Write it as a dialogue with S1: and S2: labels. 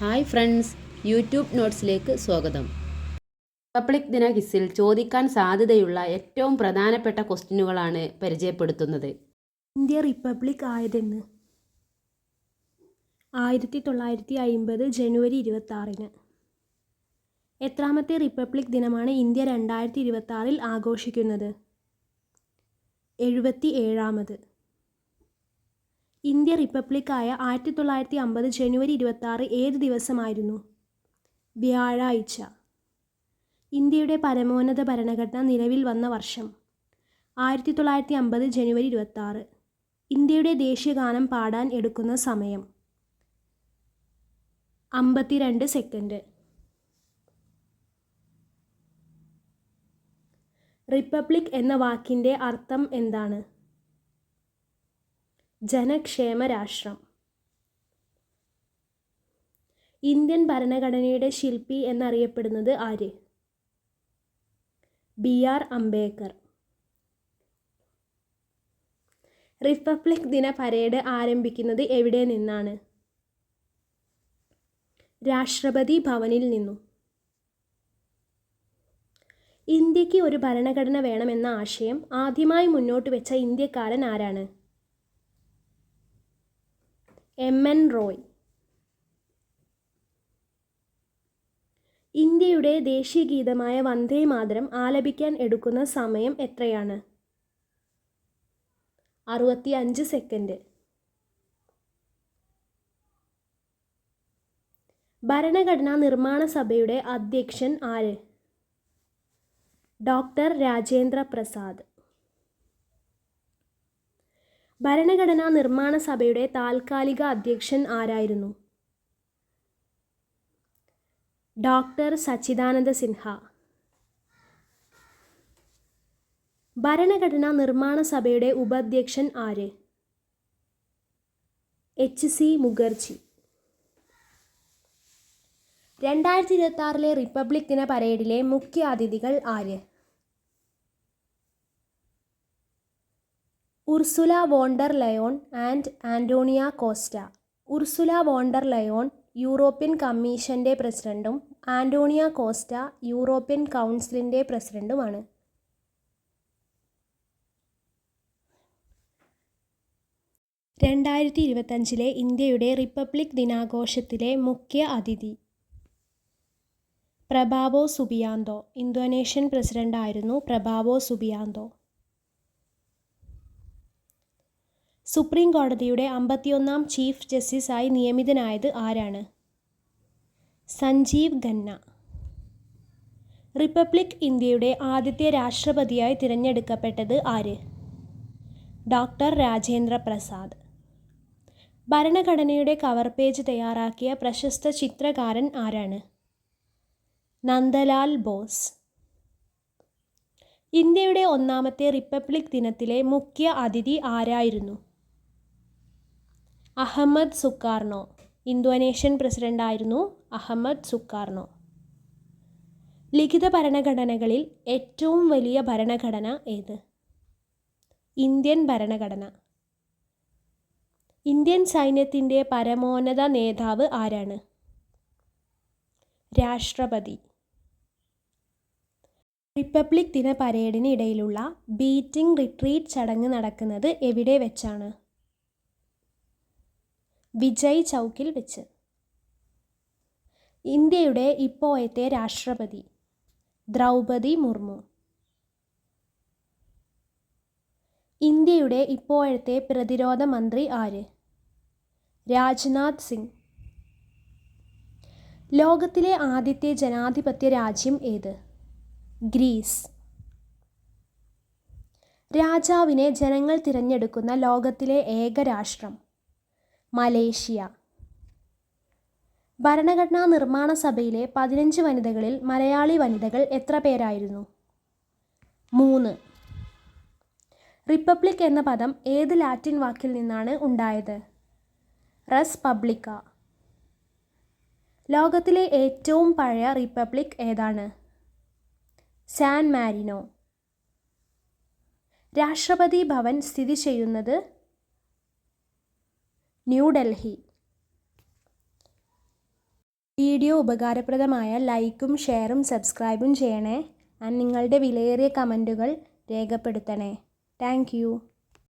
S1: Hi friends YouTube നോട്ട്സിലേക്ക് സ്വാഗതം. Republic ദിന ഹിസ്സിൽ ചോദിക്കാൻ സാധ്യതയുള്ള ഏറ്റവും പ്രധാനപ്പെട്ട ക്വസ്റ്റ്യനുകളാണ് പരിചയപ്പെടുത്തുന്നത്.
S2: ഇന്ത്യ റിപ്പബ്ലിക് ആയതെന്ന്. ആയിരത്തി തൊള്ളായിരത്തി അയിമ്പത് ജനുവരി ഇരുപത്തി ആറിന് എത്രാമത്തെ റിപ്പബ്ലിക് ദിനമാണ് ഇന്ത്യ രണ്ടായിരത്തി ഇരുപത്തി ആറിൽ ആഘോഷിക്കുന്നത്. എഴുപത്തി ഏഴാമത് ഇന്ത്യ റിപ്പബ്ലിക്കായ ആയിരത്തി തൊള്ളായിരത്തി അമ്പത് ജനുവരി ഇരുപത്തി ഏത് ദിവസമായിരുന്നു? വ്യാഴാഴ്ച. ഇന്ത്യയുടെ പരമോന്നത ഭരണഘടന നിലവിൽ വന്ന വർഷം. ആയിരത്തി തൊള്ളായിരത്തി അമ്പത് ജനുവരി ഇരുപത്തി ഇന്ത്യയുടെ ദേശീയഗാനം പാടാൻ എടുക്കുന്ന സമയം. അമ്പത്തിരണ്ട് സെക്കൻഡ്. റിപ്പബ്ലിക് എന്ന വാക്കിന്റെ അർത്ഥം എന്താണ്? ജനക്ഷേമ രാഷ്ട്രം ഇന്ത്യൻ ഭരണഘടനയുടെ ശില്പി എന്നറിയപ്പെടുന്നത് ആര്? B R Ambedkar. റിപ്പബ്ലിക് ദിന പരേഡ് ആരംഭിക്കുന്നത് എവിടെ നിന്നാണ്? രാഷ്ട്രപതി ഭവനിൽ നിന്നും. ഇന്ത്യയ്ക്ക് ഒരു ഭരണഘടന വേണമെന്ന ആശയം ആദ്യമായി മുന്നോട്ട് വെച്ച ഇന്ത്യക്കാരൻ ആരാണ്? M N Roy. ഇന്ത്യയുടെ ദേശീയ ഗീതമായ വന്ദേ മാതരം ആലപിക്കാൻ എടുക്കുന്ന സമയം എത്രയാണ്? അറുപത്തി അഞ്ച് സെക്കൻഡ്. ഭരണഘടനാ നിർമ്മാണ സഭയുടെ അധ്യക്ഷൻ ആര്? ഡോക്ടർ രാജേന്ദ്ര പ്രസാദ്. ഭരണഘടനാ നിർമ്മാണ സഭയുടെ താൽക്കാലിക അധ്യക്ഷൻ ആരായിരുന്നു? ഡോക്ടർ സച്ചിദാനന്ദ സിൻഹ. ഭരണഘടനാ നിർമ്മാണ സഭയുടെ ഉപാധ്യക്ഷൻ ആര്? H C Mukherjee. രണ്ടായിരത്തി ഇരുപത്തി ആറിലെ റിപ്പബ്ലിക് ദിന പരേഡിലെ മുഖ്യ അതിഥികൾ ആര്? Ursula von der Leyen and Antonio Costa. Ursula von der Leyen European കമ്മീഷന്റെ പ്രസിഡന്റും ആന്റോണിയ കോസ്റ്റ യൂറോപ്യൻ കൗൺസിലിന്റെ പ്രസിഡന്റുമാണ് രണ്ടായിരത്തി ഇരുപത്തഞ്ചിലെ ഇന്ത്യയുടെ റിപ്പബ്ലിക് ദിനാഘോഷത്തിലെ മുഖ്യ അതിഥി പ്രഭാവോ സുബിയാന്തോ. ഇന്തോനേഷ്യൻ പ്രസിഡന്റായിരുന്നു പ്രഭാവോ സുബിയാന്തോ. സുപ്രീം കോടതിയുടെ അമ്പത്തിയൊന്നാം ചീഫ് ജസ്റ്റിസായി നിയമിതനായത് ആരാണ്? സഞ്ജീവ് ഖന്ന. റിപ്പബ്ലിക് ഇന്ത്യയുടെ ആദ്യത്തെ രാഷ്ട്രപതിയായി തിരഞ്ഞെടുക്കപ്പെട്ടത് ആര്? ഡോക്ടർ രാജേന്ദ്ര പ്രസാദ്. ഭരണഘടനയുടെ കവർ പേജ് തയ്യാറാക്കിയ പ്രശസ്ത ചിത്രകാരൻ ആരാണ്? നന്ദലാൽ ബോസ്. ഇന്ത്യയുടെ ഒന്നാമത്തെ റിപ്പബ്ലിക് ദിനത്തിലെ മുഖ്യ അതിഥി ആരായിരുന്നു? Ahmed Sukarno? ഇന്തോനേഷ്യൻ പ്രസിഡന്റായിരുന്നു അഹമ്മദ് സുക്കാർണോ? ലിഖിത ഭരണഘടനകളിൽ ഏറ്റവും വലിയ ഭരണഘടന ഏത്? ഇന്ത്യൻ ഭരണഘടന. ഇന്ത്യൻ സൈന്യത്തിന്റെ പരമോന്നത നേതാവ് ആരാണ്? രാഷ്ട്രപതി. റിപ്പബ്ലിക് ദിന പരേഡിന് ഇടയിലുള്ള ബീറ്റിംഗ് റിട്രീറ്റ് ചടങ്ങ് നടക്കുന്നത് എവിടെ വെച്ചാണ്? വിജയ് ചൗക്കിൽ വെച്ച്. ഇന്ത്യയുടെ ഇപ്പോഴത്തെ രാഷ്ട്രപതി ദ്രൗപതി മുർമു. ഇന്ത്യയുടെ ഇപ്പോഴത്തെ പ്രതിരോധ മന്ത്രി ആര്? രാജ്നാഥ് സിംഗ്. ലോകത്തിലെ ആദ്യത്തെ ജനാധിപത്യ രാജ്യം ഏത്? ഗ്രീസ്. രാജാവിനെ ജനങ്ങൾ തിരഞ്ഞെടുക്കുന്ന ലോകത്തിലെ ഏക രാഷ്ട്രം. മലേഷ്യ. ഭരണഘടനാ നിർമ്മാണ സഭയിലെ പതിനഞ്ച് വനിതകളിൽ മലയാളി വനിതകൾ എത്ര പേരായിരുന്നു? മൂന്ന്. റിപ്പബ്ലിക് എന്ന പദം ഏത് ലാറ്റിൻ വാക്കിൽ നിന്നാണ് ഉണ്ടായത്? റസ് പബ്ലിക്ക ലോകത്തിലെ ഏറ്റവും പഴയ റിപ്പബ്ലിക് ഏതാണ്? San Marino. രാഷ്ട്രപതി ഭവൻ സ്ഥിതി ചെയ്യുന്നത് ന്യൂഡൽഹി. വീഡിയോ ഉപകാരപ്രദമായ ലൈക്കും ഷെയറും സബ്സ്ക്രൈബും ചെയ്യണേ. ആൻഡ് നിങ്ങളുടെ വിലയേറിയ കമന്റുകൾ രേഖപ്പെടുത്തണേ. താങ്ക്